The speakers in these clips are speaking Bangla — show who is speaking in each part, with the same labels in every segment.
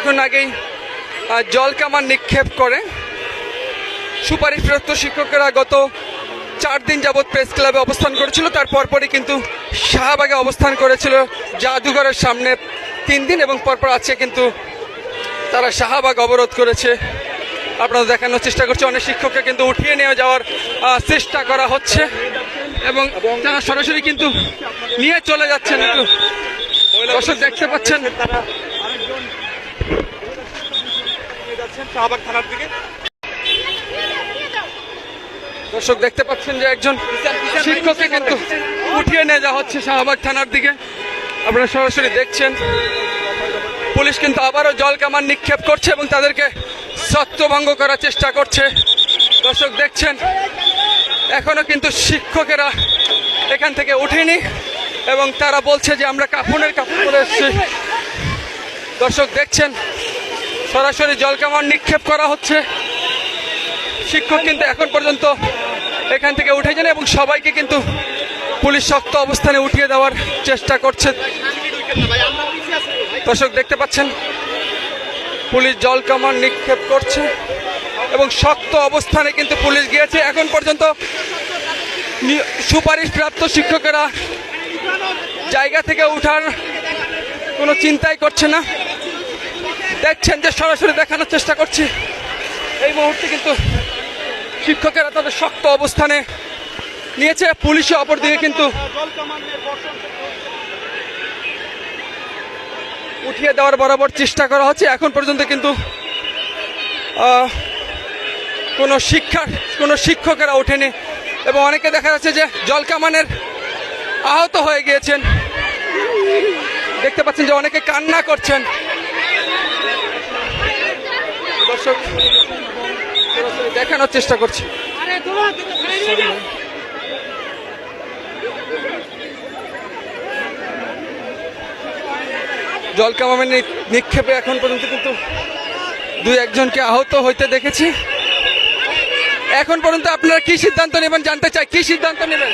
Speaker 1: কিছুক্ষণ আগেই জল কামান নিক্ষেপ করে। সুপারিশপ্রাপ্ত শিক্ষকেরা গত চার দিন যাবৎ প্রেস ক্লাবে অবস্থান করেছিল, তার পরপরই কিন্তু শাহবাগে অবস্থান করেছিল জাদুঘরের সামনে তিন দিন এবং পরপর আছে কিন্তু তারা শাহবাগ অবরোধ করেছে। আপনারা দেখানোর চেষ্টা করছে, অনেক শিক্ষককে কিন্তু উঠিয়ে নিয়ে যাওয়ার চেষ্টা করা হচ্ছে এবং তারা সরাসরি কিন্তু নিয়ে চলে যাচ্ছেন একটু। দর্শক দেখতে পাচ্ছেন।
Speaker 2: শাহবাগ থানার দিকে?
Speaker 1: দর্শক, দেখতে পাচ্ছেন যে একজন শিক্ষককে কিন্তু উঠিয়ে নিয়ে যাওয়া হচ্ছে শাহবাগ থানার দিকে। আপনারা সরাসরি দেখছেন, পুলিশ কিন্তু আবারও জল কামান নিক্ষেপ করছে এবং তাদেরকে ছত্রভঙ্গ করার চেষ্টা করছে। দর্শক, দেখছেন, এখনও কিন্তু শিক্ষকেরা এখান থেকে উঠেনি এবং তারা বলছে যে আমরা কাফনের কাপড় পরে এসেছি। দর্শক, দেখছেন সরাসরি জল কামান নিক্ষেপ করা হচ্ছে। শিক্ষক কিন্তু এখন পর্যন্ত এখান থেকে উঠেছেন এবং সবাইকে কিন্তু পুলিশ শক্ত অবস্থানে উঠিয়ে দেওয়ার চেষ্টা করছে। দর্শক, দেখতে পাচ্ছেন? পুলিশ জল কামান নিক্ষেপ করছে এবং শক্ত অবস্থানে কিন্তু পুলিশ গিয়েছে। এখন পর্যন্ত সুপারিশপ্রাপ্ত শিক্ষকেরা জায়গা থেকে উঠার কোনো চিন্তাই করছে না। দেখছেন যে সরাসরি দেখানোর চেষ্টা করছি। এই মুহূর্তে কিন্তু শিক্ষকেরা তাদের শক্ত অবস্থানে নিয়েছে, পুলিশে অপরদিকে কিন্তু উঠিয়ে দেওয়ার বরাবর চেষ্টা করা হচ্ছে। এখন পর্যন্ত কিন্তু কোনো শিক্ষার, কোনো শিক্ষকেরা ওঠেনি এবং অনেকে দেখা যাচ্ছে যে জলকামানের আহত হয়ে গিয়েছেন। দেখতে পাচ্ছেন যে অনেকে কান্না করছেন। দর্শক দেখানোর চেষ্টা করছি। জল কামামের নিক্ষেপে এখন পর্যন্ত কিন্তু দুই একজনকে আহত হইতে দেখেছি। এখন পর্যন্ত আপনারা কি সিদ্ধান্ত নেবেন জানতে চাই কি সিদ্ধান্ত নেবেন?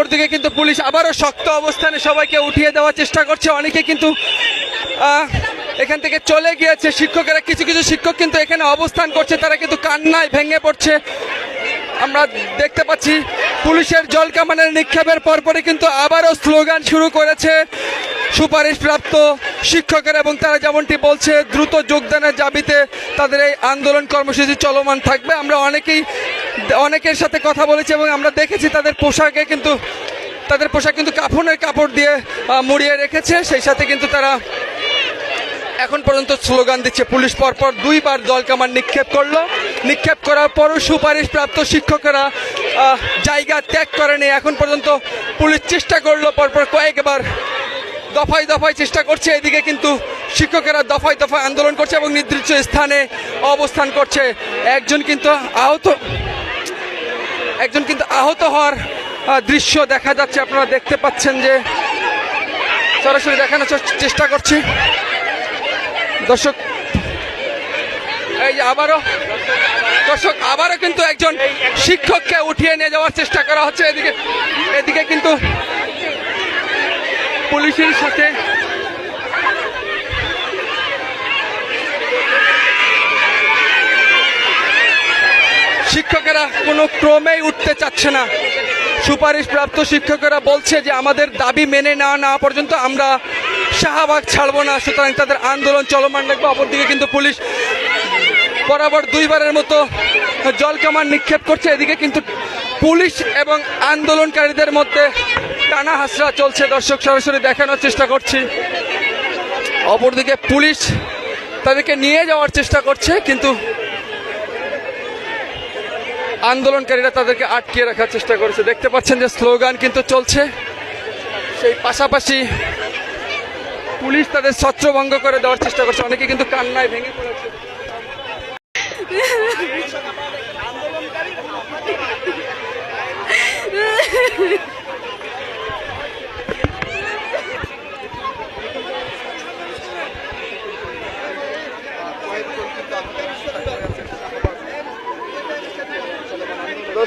Speaker 1: অপরদিকে কিন্তু পুলিশ আবারও শক্ত অবস্থানে সবাইকে উঠিয়ে দেওয়ার চেষ্টা করছে। অনেকে কিন্তু এখান থেকে চলে গিয়েছে। শিক্ষকেরা, কিছু কিছু শিক্ষক কিন্তু এখানে অবস্থান করছে। তারা কিন্তু কান্নায় ভেঙে পড়ছে। আমরা দেখতে পাচ্ছি, পুলিশের জল কামানের নিক্ষেপের পরপরই কিন্তু আবারও স্লোগান শুরু করেছে সুপারিশপ্রাপ্ত শিক্ষকেরা এবং তারা যেমনটি বলছে, দ্রুত যোগদানের দাবিতে তাদের এই আন্দোলন কর্মসূচি চলমান থাকবে। আমরা অনেকেই অনেকের সাথে কথা বলেছি এবং আমরা দেখেছি তাদের পোশাকে কিন্তু, তাদের পোশাক কিন্তু কাফনের কাপড় দিয়ে মুড়িয়ে রেখেছে। সেই সাথে কিন্তু তারা এখন পর্যন্ত স্লোগান দিচ্ছে, পুলিশ পরপর দুইবার জল কামান নিক্ষেপ করল। নিক্ষেপ করার পরও সুপারিশপ্রাপ্ত শিক্ষকেরা জায়গা ত্যাগ করেনি। এখন পর্যন্ত পুলিশ চেষ্টা করল, পরপর কয়েকবার দফায় দফায় চেষ্টা করছে। এদিকে কিন্তু শিক্ষকেরা দফায় দফায় আন্দোলন করছে এবং নির্দিষ্ট স্থানে অবস্থান করছে। একজন কিন্তু আহত। একজন কিন্তু আহত হওয়ার দৃশ্য দেখা যাচ্ছে। আপনারা দেখতে পাচ্ছেন যে সরাসরি দেখানোর চেষ্টা করছি। দর্শক, এই যে আবারও, দর্শক, আবারও কিন্তু একজন শিক্ষককে উঠিয়ে নিয়ে যাওয়ার চেষ্টা করা হচ্ছে। এদিকে এদিকে কিন্তু পুলিশের সাথে শিক্ষকেরা কোনো ক্রমেই উঠতে চাচ্ছে না। সুপারিশপ্রাপ্ত শিক্ষকেরা বলছে যে আমাদের দাবি মেনে না নেওয়া পর্যন্ত আমরা শাহবাগ ছাড়বো না, সুতরাং তাদের আন্দোলন চলমান রাখবে। অপরদিকে কিন্তু পুলিশ বরাবর দুইবারের মতো জল কামান নিক্ষেপ করছে। এদিকে কিন্তু পুলিশ এবং আন্দোলনকারীদের মধ্যে টানা হাসরা চলছে। দর্শক, সরাসরি দেখানোর চেষ্টা করছি। অপরদিকে পুলিশ তাদেরকে নিয়ে যাওয়ার চেষ্টা করছে, কিন্তু আন্দোলনকারীরা তাদেরকে আটকিয়ে রাখার চেষ্টা করেছে। দেখতে পাচ্ছেন যে স্লোগান কিন্তু চলছে। সেই পাশাপাশি পুলিশ তাদের ছত্রভঙ্গ করে দেওয়ার চেষ্টা করছে। অনেকে কিন্তু কান্নায় ভেঙে পড়েছে।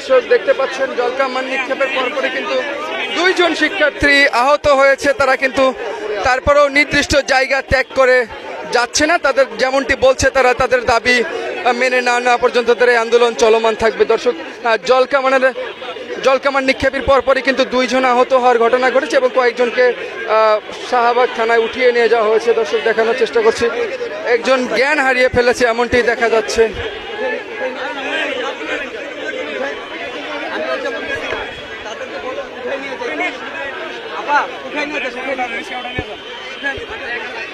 Speaker 1: দর্শক দেখতে পাচ্ছেন জলকামান নিক্ষেপের পরপরই কিন্তু দুইজন শিক্ষার্থী আহত হয়েছে। তারা কিন্তু তারপরেও নির্দিষ্ট জায়গা ত্যাগ করে যাচ্ছে না। তাদের যেমনটি বলছে তারা, তাদের দাবি মেনে না নেওয়া পর্যন্ত তাদের আন্দোলন চলমান থাকবে। দর্শক জলকামানের জলকামান নিক্ষেপের পরপরই কিন্তু দুইজন আহত হওয়ার ঘটনা ঘটেছে এবং কয়েকজনকে শাহবাগ থানায় উঠিয়ে নিয়ে যাওয়া হয়েছে। দর্শক, দেখানোর চেষ্টা করছি। একজন জ্ঞান হারিয়ে ফেলেছে, এমনটি দেখা যাচ্ছে। Gracias.